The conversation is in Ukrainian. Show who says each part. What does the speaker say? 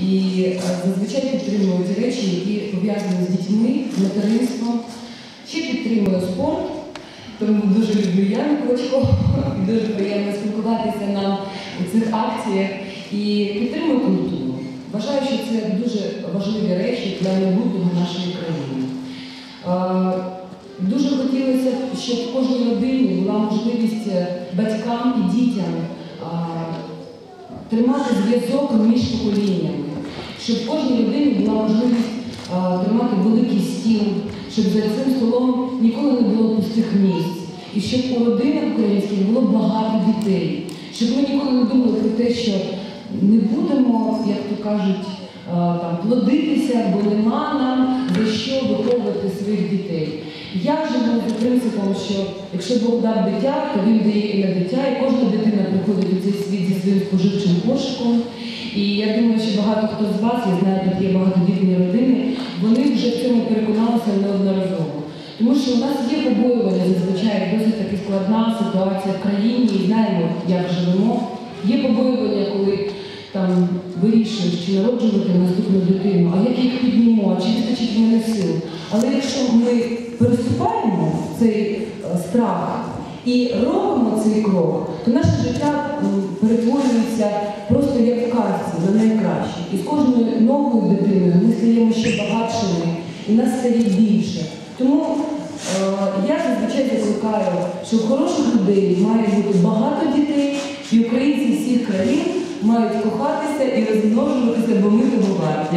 Speaker 1: і е, зазвичай підтримую ті речі, які пов'язані з дітьми, материнством. Ще підтримую спорт, тому дуже люблю Яну Клочко, і дуже приємно спілкуватися нам у цих акціях. І підтримую культуру. Вважаю, що це дуже важливі речі для майбутнього нашої країни. Е, Дуже хотілося, щоб в кожній родині була можливість е, батькам і дітям тримати зв'язок між поколіннями, щоб кожній людині була можливість е, тримати великий стіл, щоб за цим столом ніколи не було пустих місць, і щоб у родинах українських було багато дітей, щоб ми ніколи не думали про те, що не будемо, як то кажуть, е, там плодитися, бо нема нам за що виховувати своїх дітей. Я живу за принципом, що якщо Бог дав дитя, то він дає і на дитя, і кожна дитина приходить у цей світ зі своїм споживчим кошиком. І я думаю, що багато хто з вас, я знаю, тут є багатодітні родини, вони вже в цьому переконалися неодноразово. Тому що у нас є побоювання зазвичай досить таки складна ситуація в країні, і знаємо, як живемо. Є побоювання, коли там вирішуєш, чи народжувати наступну дитину, а як їх підніму, а чи вистачить мене сил. Але якщо ми переступаємо цей е, страх і робимо цей крок, то наше життя перетворюється просто як в казці на найкраще. І з кожною новою дитиною ми стаємо ще багатшими, і нас стає більше. Тому е, я зазвичай закликаю, що в хороших людей має бути багато дітей, і українці всіх країн мають кохатися і розмножуватися, бо ми того варті.